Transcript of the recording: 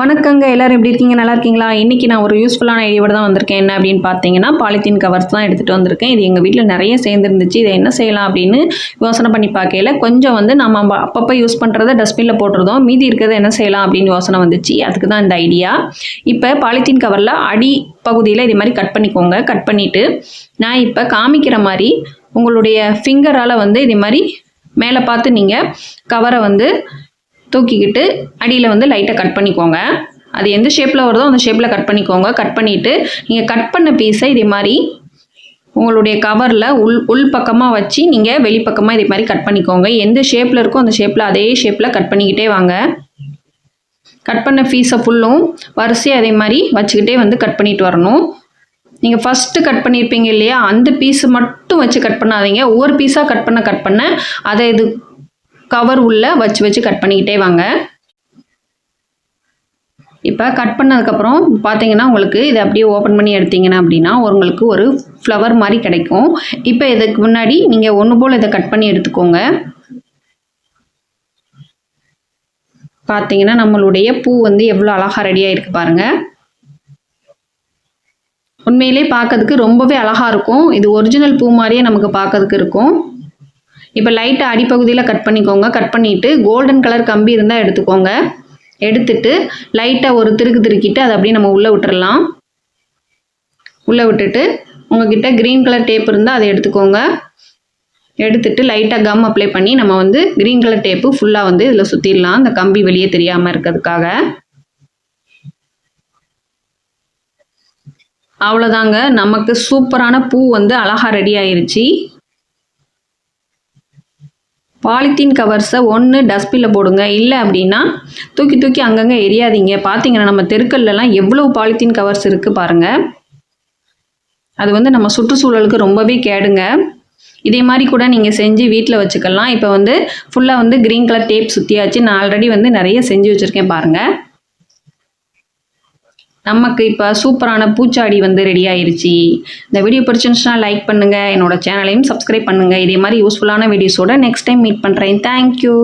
வணக்கங்க எல்லாரும் எப்படி இருக்கீங்க? நல்லா இருக்கீங்களா? இன்றைக்கி நான் ஒரு யூஸ்ஃபுல்லான ஐடியோட தான் வந்திருக்கேன். என்ன அப்படின்னு பார்த்தீங்கன்னா பாலித்தீன் கவர்ஸ் தான் எடுத்துகிட்டு வந்திருக்கேன். இது எங்கள் வீட்டில் நிறைய சேர்ந்துருந்துச்சு. இதை என்ன செய்யலாம் அப்படின்னு யோசனை பண்ணி பார்க்கையில கொஞ்சம் வந்து நம்ம அப்பப்போ யூஸ் பண்ணுறத டஸ்ட்பினில் போட்டுருந்தோம் மீதி இருக்கிறத என்ன செய்யலாம் அப்படின்னு யோசனை வந்துச்சு. அதுக்கு தான் இந்த ஐடியா இப்போ பாலித்தீன் கவரில் அடி பகுதியில் இதே மாதிரி கட் பண்ணிக்கோங்க. கட் பண்ணிவிட்டு நான் இப்போ காமிக்கிற மாதிரி உங்களுடைய ஃபிங்கரால் வந்து இதே மாதிரி மேலே பார்த்து நீங்கள் கவரை வந்து தூக்கிக்கிட்டு அடியில் வந்து லைட்டாக கட் பண்ணிக்கோங்க. அது எந்த ஷேப்பில் வருதோ அந்த ஷேப்பில் கட் பண்ணிக்கோங்க. கட் பண்ணிவிட்டு நீங்கள் கட் பண்ண பீஸை இதே மாதிரி உங்களுடைய கவரில் உள் உள் பக்கமாக வச்சு நீங்கள் வெளிப்பக்கமாக இதே மாதிரி கட் பண்ணிக்கோங்க. எந்த ஷேப்பில் இருக்கோ அந்த ஷேப்பில் அதே ஷேப்பில் கட் பண்ணிக்கிட்டே வாங்க. கட் பண்ண பீஸை ஃபுல்லும் வரிசையாக அதே மாதிரி வச்சுக்கிட்டே வந்து கட் பண்ணிட்டு வரணும். நீங்கள் ஃபஸ்ட்டு கட் பண்ணியிருப்பீங்க இல்லையா? அந்த பீஸை மட்டும் வச்சு கட் பண்ணாதீங்க. ஒவ்வொரு பீஸாக கட் பண்ண கட் பண்ண அதை இது கவர் உள்ள வச்சு வச்சு கட் பண்ணிக்கிட்டே வாங்க. இப்போ கட் பண்ணதுக்கப்புறம் பார்த்தீங்கன்னா உங்களுக்கு இதை அப்படியே ஓப்பன் பண்ணி எடுத்தீங்கன்னா அப்படின்னா உங்களுக்கு ஒரு ஃப்ளவர் மாதிரி கிடைக்கும். இப்போ இதுக்கு முன்னாடி நீங்கள் ஒன்று போல் இதை கட் பண்ணி எடுத்துக்கோங்க. பார்த்தீங்கன்னா நம்மளுடைய பூ வந்து எவ்வளோ அழகாக ரெடியாக இருக்குது பாருங்கள் உண்மையிலே பார்க்கறதுக்கு ரொம்பவே அழகாக இருக்கும். இது ஒரிஜினல் பூ மாதிரியே நமக்கு பார்க்கறதுக்கு இருக்கும். இப்போ லைட்டாக அடிப்பகுதியில் கட் பண்ணிக்கோங்க. கட் பண்ணிவிட்டு கோல்டன் கலர் கம்பி இருந்தால் எடுத்துக்கோங்க. எடுத்துட்டு லைட்டாக ஒரு திருக்கு திருக்கிட்டு அதை அப்படியே நம்ம உள்ளே விட்டுறலாம். உள்ளே விட்டுட்டு உங்ககிட்ட க்ரீன் கலர் டேப் இருந்தால் அதை எடுத்துக்கோங்க. எடுத்துட்டு லைட்டாக கம் அப்ளை பண்ணி நம்ம வந்து க்ரீன் கலர் டேப்பு ஃபுல்லாக வந்து இதில் சுற்றிடலாம் அந்த கம்பி வெளியே தெரியாமல் இருக்கிறதுக்காக. அவ்வளோதாங்க நமக்கு சூப்பரான பூ வந்து அழகாக ரெடி ஆயிருச்சு. பாலித்தீன் கவர்ஸை ஒன்று டஸ்ட்பினில் போடுங்க. இல்லை அப்படின்னா தூக்கி தூக்கி அங்கங்கே எரியாதீங்க. பார்த்தீங்கன்னா நம்ம தெருக்கள்லலாம் எவ்வளோ பாலித்தீன் கவர்ஸ் இருக்குது பாருங்கள் அது வந்து நம்ம சுற்றுச்சூழலுக்கு ரொம்பவே கேடுங்க. இதே மாதிரி கூட நீங்கள் செஞ்சு வீட்டில் வச்சுக்கலாம். இப்போ வந்து ஃபுல்லாக வந்து க்ரீன் கலர் டேப் சுற்றியாச்சு நான் ஆல்ரெடி வந்து நிறைய செஞ்சு வச்சுருக்கேன் பாருங்கள் நமக்கு இப்போ சூப்பரான பூச்சாடி வந்து ரெடி ஆயிருச்சு. இந்த வீடியோ பிடிச்சிருந்துச்சுன்னா லைக் பண்ணுங்கள் என்னோட சேனலையும் சப்ஸ்கிரைப் பண்ணுங்கள் இதே மாதிரி யூஸ்ஃபுல்லான வீடியோஸோட நெக்ஸ்ட் டைம் மீட் பண்ணுறேன் தேங்க்யூ